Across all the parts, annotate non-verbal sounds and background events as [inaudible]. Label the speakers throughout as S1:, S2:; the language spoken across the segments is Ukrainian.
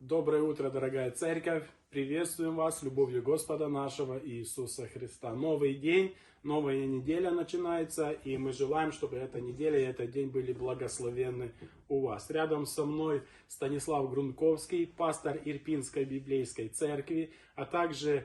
S1: Доброе утро, дорогая церковь! Приветствуем вас любовью Господа нашего Иисуса Христа. Новый день, новая неделя начинается, и мы желаем, чтобы эта неделя и этот день были благословенны у вас. Рядом со мной Станислав Грунковский, пастор Ирпинской библейской церкви, а также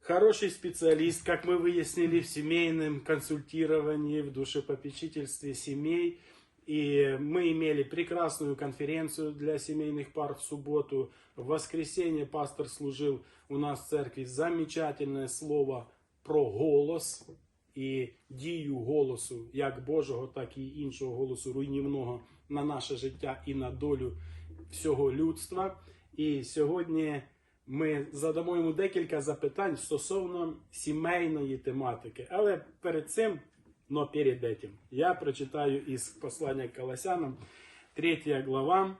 S1: хороший специалист, как мы выяснили, в семейном консультировании, в душепопечительстве семей. И мы имели прекрасную конференцию для семейных пар в субботу. В воскресенье пастор служил у нас в церкви замечательне слово про голос і дію голосу, як Божого, так і іншого голосу руйнівного на наше життя і на долю всього людства. І сьогодні ми задамо йому декілька запитань стосовно сімейної тематики. Але перед цим, но перед этим, я прочитаю из послания к Колоссянам, 3 глава,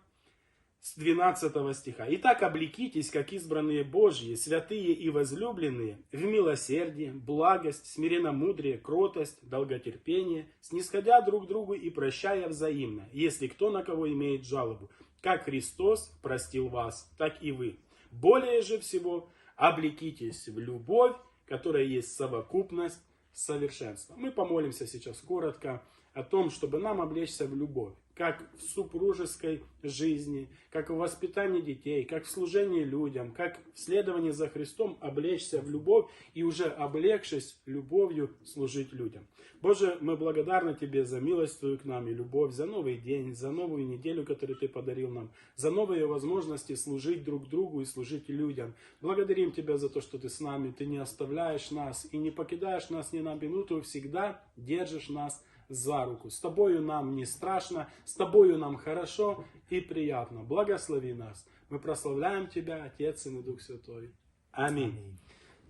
S1: с 12 стиха. «Итак, облекитесь, как избранные Божьи, святые и возлюбленные, в милосердие, благость, смиренномудрие, кротость, долготерпение, снисходя друг другу и прощая взаимно, если кто на кого имеет жалобу. Как Христос простил вас, так и вы. Более же всего, облекитесь в любовь, которая есть совокупность совершенства». Мы помолимся сейчас коротко о том, чтобы нам облечься в любовь, как в супружеской жизни, как в воспитании детей, как в служении людям, как в следовании за Христом облечься в любовь и уже облегшись любовью служить людям. Боже, мы благодарны Тебе за милость Твою к нам и любовь, за новый день, за новую неделю, которую Ты подарил нам, за новые возможности служить друг другу и служить людям. Благодарим Тебя за то, что Ты с нами, Ты не оставляешь нас и не покидаешь нас ни на минуту, всегда держишь нас за руку. С тобою нам не страшно, с тобою нам хорошо и приятно. Благослови нас. Мы прославляем Тебя, Отец, и Дух Святой. Амінь.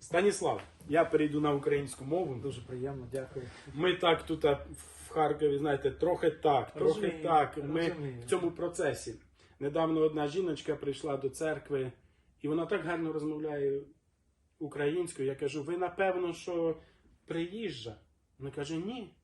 S1: Станіслав, я перейду на українську мову.
S2: Дуже приємно, дякую.
S1: Ми так тут в Харкові, знаєте, трохи так, трохи
S2: Розумію,
S1: так. Ми
S2: розумію.
S1: в цьому процесі. Недавно одна жіночка прийшла до церкви, і вона так гарно розмовляє українською. Я кажу, ви напевно, що приїжджа. Вона каже, ні.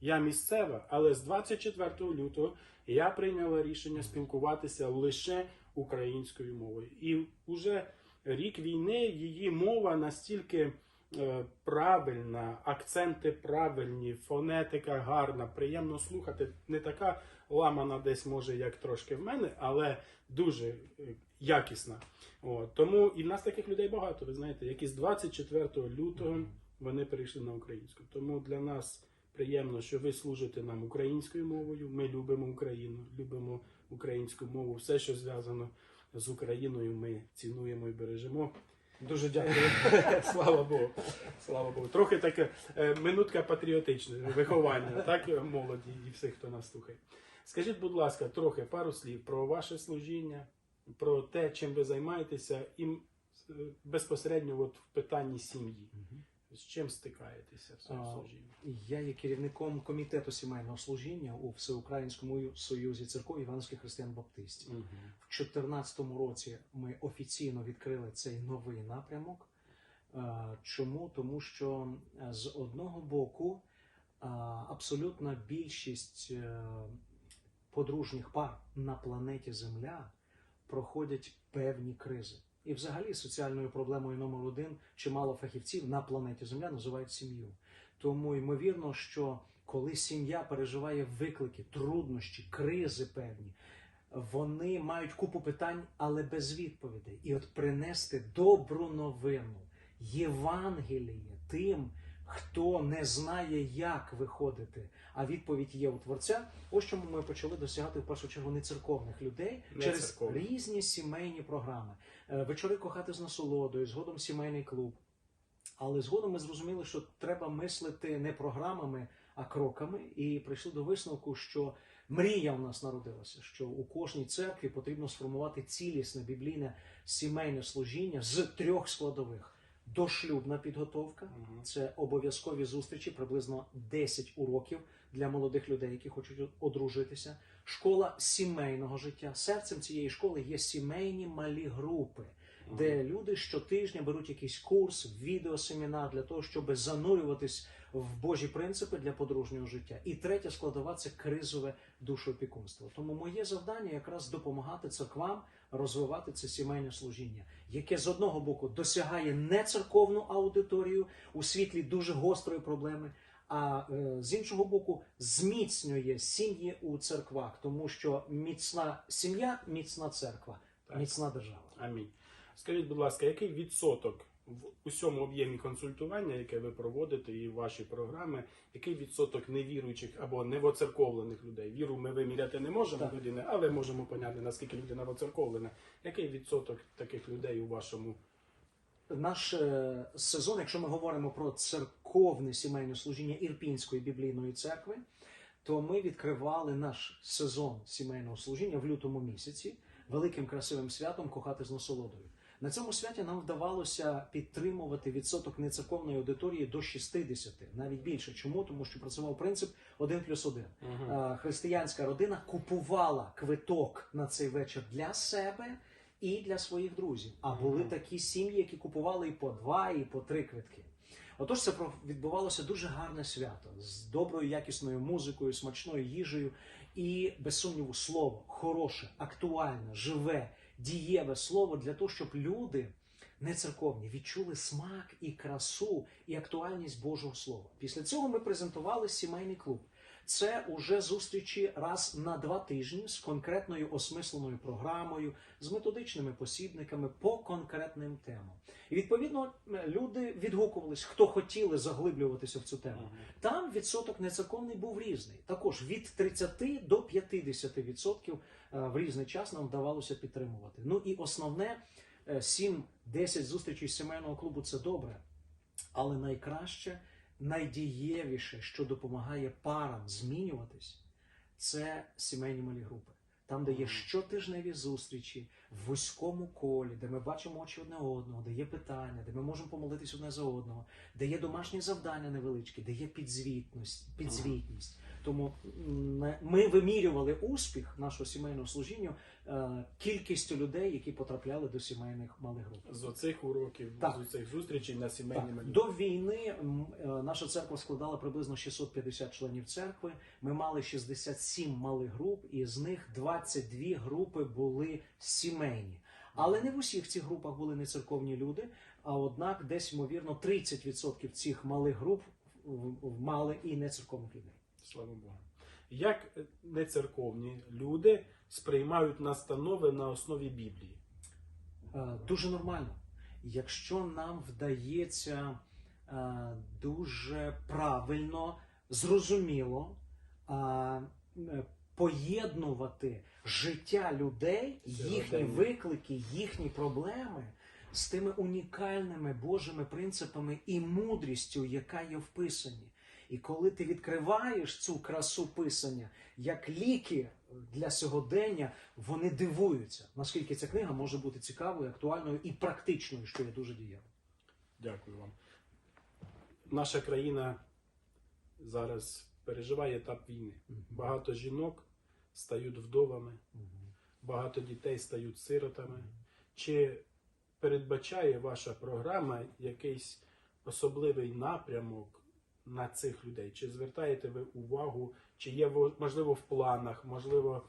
S1: Я місцева, але з 24 лютого я прийняла рішення спілкуватися лише українською мовою. І вже рік війни її мова настільки е, правильна, акценти правильні, фонетика гарна, приємно слухати. Не така ламана десь може, як трошки в мене, але дуже е, якісна. От. Тому і в нас таких людей багато, ви знаєте, які з 24 лютого вони перейшли на українську. Тому для нас приємно, що ви служите нам українською мовою. Ми любимо Україну, любимо українську мову. Все, що зв'язано з Україною, ми цінуємо і бережемо.
S2: Дуже дякую. [laughs]
S1: Слава Богу. Слава Богу. Трохи таке е, минутка патріотичне виховання, так, молоді і всіх, хто нас слухає. Скажіть, будь ласка, трохи пару слів про ваше служіння, про те, чим ви займаєтеся, і е, безпосередньо от в питанні сім'ї. З чим стикаєтеся в своєму служінні?
S2: Я є керівником комітету сімейного служіння у Всеукраїнському союзі церков Іванських християн Баптистів.
S1: Мгм.
S2: В 2014 році ми офіційно відкрили цей новий напрямок. Чому? Тому що з одного боку абсолютна більшість е, подружніх пар на планеті Земля проходять певні кризи. І взагалі соціальною проблемою номер один чимало фахівців на планеті Земля називають сім'ю. Тому ймовірно, що коли сім'я переживає виклики, труднощі, кризи певні, вони мають купу питань, але без відповідей. І от принести добру новину, Євангеліє тим, хто не знає, як виходити, а відповідь є у Творця. Ось чому ми почали досягати в першу чергу не церковних людей
S1: Не
S2: через
S1: церковних.
S2: різні сімейні програми. Е, Вечори кохати з насолодою, згодом сімейний клуб. Але згодом ми зрозуміли, що треба мислити не програмами, а кроками, і прийшли до висновку, що мрія у нас народилася, що у кожній церкві потрібно сформувати цілісне біблійне сімейне служіння з трьох складових: дошлюбна підготовка, це обов'язкові зустрічі, приблизно 10 уроків для молодих людей, які хочуть одружитися. Школа сімейного життя. Серцем цієї школи є сімейні малі групи, де люди щотижня беруть якийсь курс, відеосемінар для того, щоб занурюватись в Божі принципи для подружнього життя. І третя складова це кризове душоопікунство. Тому моє завдання якраз допомагати церквам розвивати це сімейне служіння, яке з одного боку досягає не церковну аудиторію у світлі дуже гострої проблеми. А е, з іншого боку, зміцнює сім'ї у церквах, тому що міцна сім'я, міцна церква,
S1: Так.
S2: міцна держава.
S1: Амінь. Скажіть, будь ласка, який відсоток в усьому об'ємі консультування, яке ви проводите, і ваші програми, який відсоток невіруючих або невоцерковлених людей? Віру ми виміряти не можемо
S2: Так.
S1: людини, але можемо поняти, наскільки людина воцерковлена. Який відсоток таких людей у вашому
S2: Наш е, сезон, якщо ми говоримо про церковне сімейне служіння Ірпінської біблійної церкви, то ми відкривали наш сезон сімейного служіння в лютому місяці великим красивим святом кохати з насолодою. На цьому святі нам вдавалося підтримувати відсоток нецерковної аудиторії до 60, навіть більше. Чому? Тому що працював принцип 1 плюс 1. Е, християнська родина купувала квиток на цей вечір для себе і для своїх друзів. А були
S1: Мгм.
S2: такі сім'ї, які купували і по два, і по три квитки. Отож, це відбувалося дуже гарне свято з доброю якісною музикою, смачною їжею і, без сумніву, слово хороше, актуальне, живе, дієве слово для того, щоб люди не церковні відчули смак і красу і актуальність Божого Слова. Після цього ми презентували сімейний клуб. Це уже зустрічі раз на два тижні з конкретною осмисленою програмою, з методичними посібниками по конкретним темам. І відповідно люди відгукувались, хто хотіли заглиблюватися в цю тему. Там відсоток нецерковний був різний. Також від 30 до 50 відсотків е, в різний час нам вдавалося підтримувати. Ну і основне е, 7-10 зустрічей сімейного клубу це добре, але найкраще, найдієвіше, що допомагає парам змінюватись, це сімейні малі групи. Там, де є щотижневі зустрічі в вузькому колі, де ми бачимо очі одне одного, де є питання, де ми можемо помолитись одне за одного, де є домашні завдання невеличкі, де є підзвітність, підзвітність. Тому ми- вимірювали успіх нашого сімейного служіння е, кількістю людей, які потрапляли до сімейних малих груп.
S1: З оцих уроків,
S2: Так.
S1: з оцих зустрічей на сімейні
S2: Так, до війни е, наша церква складала приблизно 650 членів церкви. Ми мали 67 малих груп, і з них 22 групи були сімейні. Але не в усіх цих групах були не церковні люди. А однак, десь ймовірно, 30% цих малих груп мали і не церковних людей.
S1: Слава Богу. Як нецерковні люди сприймають настанови на основі Біблії?
S2: Е, Дуже нормально. Якщо нам вдається е, дуже правильно, зрозуміло е, поєднувати життя людей, їхні виклики, їхні проблеми з тими унікальними Божими принципами і мудрістю, яка є в Писанні. І коли ти відкриваєш цю красу писання як ліки для сьогодення, вони дивуються, наскільки ця книга може бути цікавою, актуальною і практичною, що є дуже дієво.
S1: Дякую вам. Наша країна зараз переживає етап війни. Багато жінок стають вдовами, багато дітей стають сиротами. Чи передбачає ваша програма якийсь особливий напрямок на цих людей? Чи звертаєте ви увагу, чи є во- можливо в планах, можливо,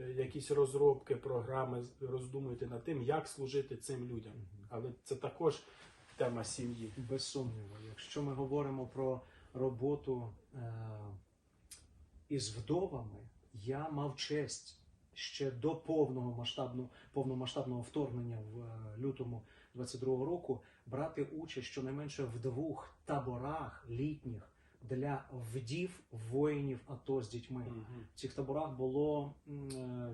S1: е, якісь розробки програми, роздумуєте над тим, як служити цим людям? Але це також тема сім'ї.
S2: Без сумніву, якщо ми говоримо про роботу е, із вдовами, я мав честь ще до повного масштабного, повномасштабного вторгнення в е, лютому 22-го року брати участь щонайменше в двох таборах літніх для вдів воїнів АТО з дітьми.
S1: Мгм.
S2: В цих таборах було е,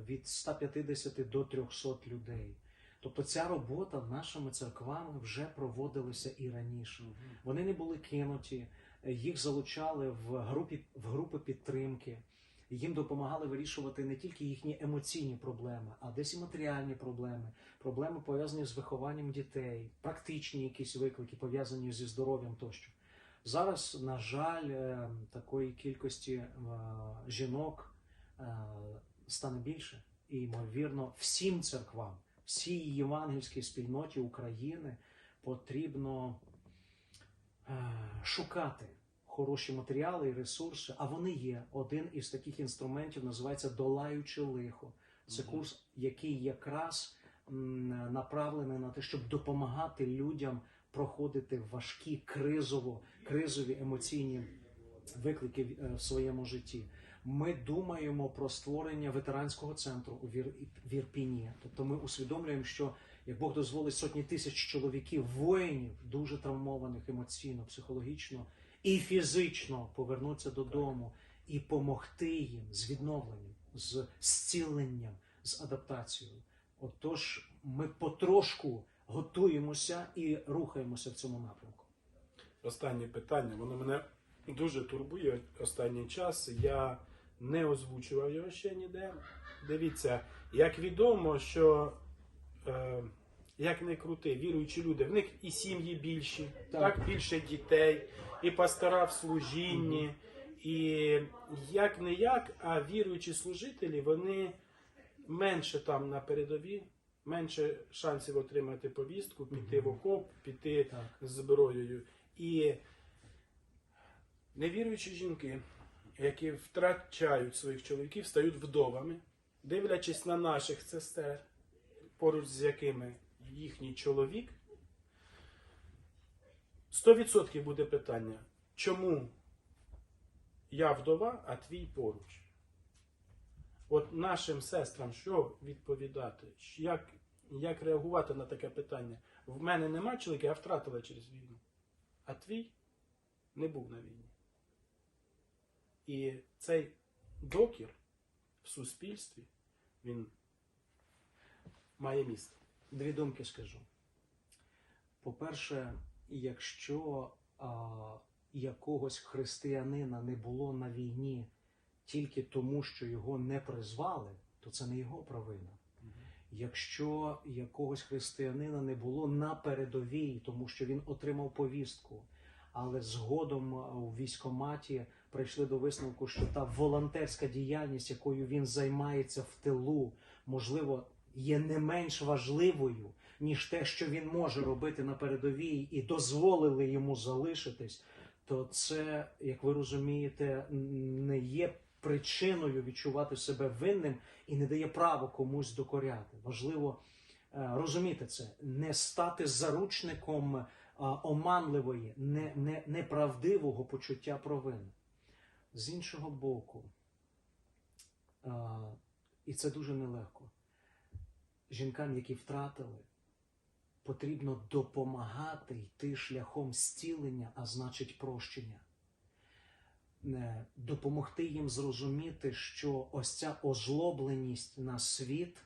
S2: від 150 до 300 людей. Тобто ця робота нашими церквами вже проводилася і раніше. Вони не були кинуті, їх залучали в групі в групи підтримки. Їм допомагали вирішувати не тільки їхні емоційні проблеми, а десь і матеріальні проблеми, проблеми пов'язані з вихованням дітей, практичні якісь виклики пов'язані зі здоров'ям тощо. Зараз, на жаль, е, такої кількості е, жінок е, стане більше, і ймовірно, всім церквам, всій євангельській спільноті України потрібно шукати хороші матеріали і ресурси, а вони є. Один із таких інструментів називається Долаючи лихо. Це
S1: Мгм.
S2: курс, який якраз м, направлений на те, щоб допомагати людям проходити важкі кризово, кризові емоційні виклики в- е, в своєму житті. Ми думаємо про створення ветеранського центру у Вір... в Ірпіні. Тобто ми усвідомлюємо, що як Бог дозволить сотні тисяч чоловіків, воїнів, дуже травмованих емоційно, психологічно і фізично повернуться додому і помогти їм з відновленням, з зціленням, з адаптацією. Отож, ми потрошку готуємося і рухаємося в цьому напрямку.
S1: Останнє питання, воно мене дуже турбує останній час. Я не озвучував його ще ніде. Дивіться, як відомо, що е, як не крути, віруючі люди, в них і сім'ї більші, так,
S2: Так.
S1: більше дітей, і пастора в служінні. І як не як, а віруючі служителі, вони менше там на передові, менше шансів отримати повістку, піти в окоп, піти
S2: Так.
S1: з зброєю. І невіруючі жінки, які втрачають своїх чоловіків, стають вдовами, дивлячись на наших сестер, поруч з якими їхній чоловік. 100% буде питання, чому я вдова, а твій поруч? От нашим сестрам що відповідати? Як, як реагувати на таке питання? В мене нема чоловіка, я втратила через війну. А твій не був на війні. І цей докір в суспільстві він має місце.
S2: Дві думки скажу. По-перше, якщо а, якогось християнина не було на війні тільки тому, що його не призвали, то це не його провина. Якщо якогось християнина не було на передовій, тому що він отримав повістку, але згодом у військоматі прийшли до висновку, що та волонтерська діяльність, якою він займається в тилу, можливо, є не менш важливою, ніж те, що він може робити на передовій, і дозволили йому залишитись, то це, як ви розумієте, не є причиною відчувати себе винним і не дає право комусь докоряти. Важливо е, розуміти це, не стати заручником е, оманливої, не, не, неправдивого почуття провини. З іншого боку, е, і це дуже нелегко. Жінкам, які втратили, потрібно допомагати йти шляхом зцілення, а значить прощення. Е, Допомогти їм зрозуміти, що ось ця озлобленість на світ,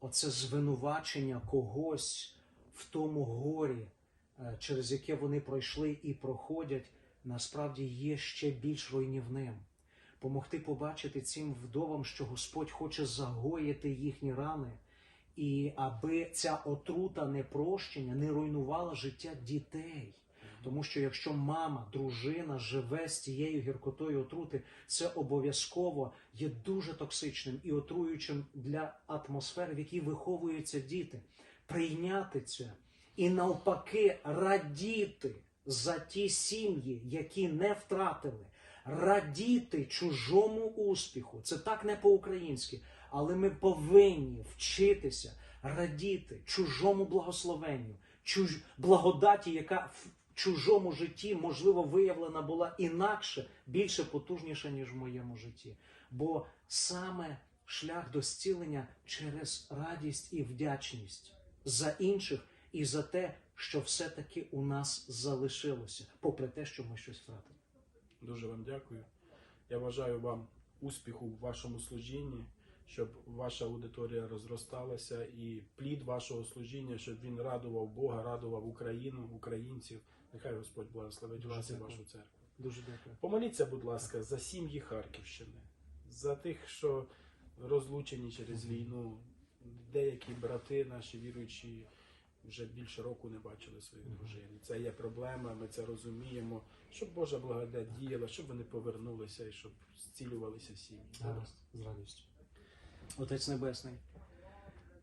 S2: оце звинувачення когось в тому горі, е, через яке вони пройшли і проходять, насправді є ще більш руйнівним. Помогти побачити цим вдовам, що Господь хоче загоїти їхні рани, і аби ця отрута непрощення не руйнувала життя дітей. Тому що якщо мама, дружина живе з цією гіркотою отрути, це обов'язково є дуже токсичним і отруючим для атмосфери, в якій виховуються діти. Прийняти це і навпаки радіти за ті сім'ї, які не втратили, радіти чужому успіху. Це так не по-українськи, але ми повинні вчитися радіти чужому благословенню, чуж... благодаті, яка в чужому житті, можливо, виявлена була інакше, більше потужніша, ніж в моєму житті. Бо саме шлях до зцілення через радість і вдячність за інших і за те, що все-таки у нас залишилося, попри те, що ми щось втратили.
S1: Дуже вам дякую. Я бажаю вам успіху в вашому служінні, щоб ваша аудиторія розросталася і плід вашого служіння, щоб він радував Бога, радував Україну, українців. Нехай Господь благословить вас і вашу церкву.
S2: Дуже дякую.
S1: Помоліться, будь ласка, за сім'ї Харківщини, за тих, що розлучені через війну. Деякі брати, наші віруючі, вже більше року не бачили своїх дружин. Це є проблема, ми це розуміємо. Щоб Божа благодать діяла, щоб вони повернулися і щоб зцілювалися сім'ї.
S2: З радістю. Отець Небесний,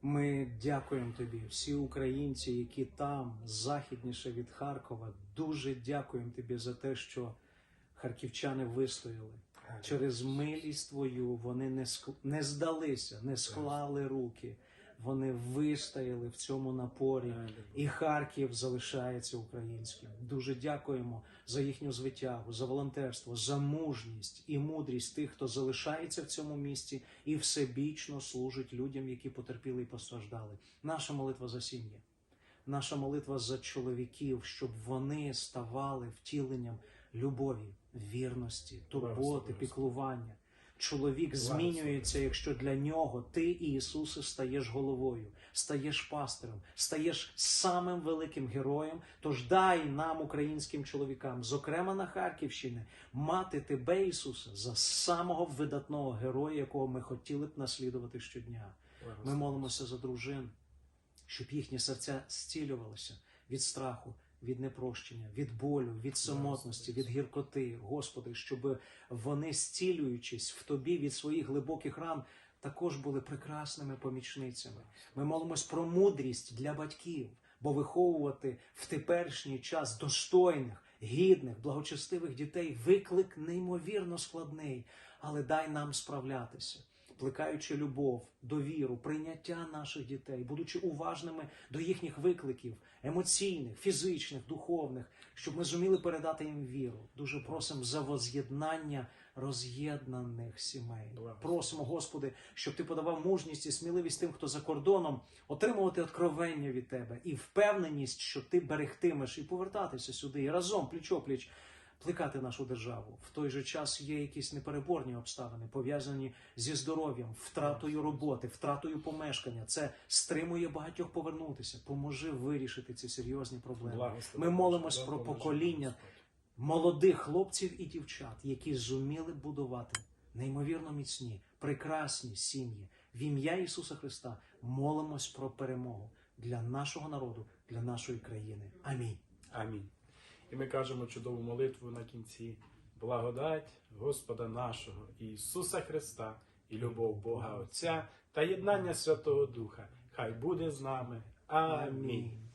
S2: ми дякуємо тобі, всі українці, які там, західніше від Харкова, дуже дякуємо тобі за те, що Харківчани вистояли. Через милість твою вони не, ск... не здалися, не склали руки. Вони вистояли в цьому напорі. І Харків залишається українським. Дуже дякуємо за їхню звитягу, за волонтерство, за мужність і мудрість тих, хто залишається в цьому місті і всебічно служить людям, які потерпіли і постраждали. Наша молитва за сім'ї, наша молитва за чоловіків, щоб вони ставали втіленням любові, вірності, турботи, піклування. Чоловік змінюється, якщо для нього ти, Ісусе, стаєш головою, стаєш пастирем, стаєш самим великим героєм. Тож дай нам, українським чоловікам, зокрема на Харківщині, мати тебе, Ісусе, за самого видатного героя, якого ми хотіли б наслідувати щодня. Ми молимося за дружин, щоб їхні серця зцілювалися від страху, від непрощення, від болю, від самотності, від гіркоти. Господи, щоб вони, зцілюючись в тобі від своїх глибоких ран, також були прекрасними помічницями. Ми молимось про мудрість для батьків, бо виховувати в теперішній час достойних, гідних, благочестивих дітей виклик неймовірно складний, але дай нам справлятися плекаючи любов, довіру, прийняття наших дітей, будучи уважними до їхніх викликів, емоційних, фізичних, духовних, щоб ми зуміли передати їм віру. Дуже просимо за воз'єднання роз'єднаних сімей. Просимо, Господи, щоб ти подавав мужність і сміливість тим, хто за кордоном, отримувати откровення від тебе і впевненість, що ти берегтимеш і повертатися сюди і разом пліч-опліч плекати нашу державу. В той же час є якісь непереборні обставини, пов'язані зі здоров'ям, втратою роботи, втратою помешкання. Це стримує багатьох повернутися. Поможи вирішити ці серйозні проблеми. Ми молимось про покоління молодих хлопців і дівчат, які зуміли будувати неймовірно міцні, прекрасні сім'ї. В ім'я Ісуса Христа молимось про перемогу для нашого народу, для нашої країни. Амінь.
S1: Амінь. І ми кажемо чудову молитву на кінці. Благодать Господа нашого Ісуса Христа і любов Бога Отця та єднання Святого Духа. Хай буде з нами. Амінь.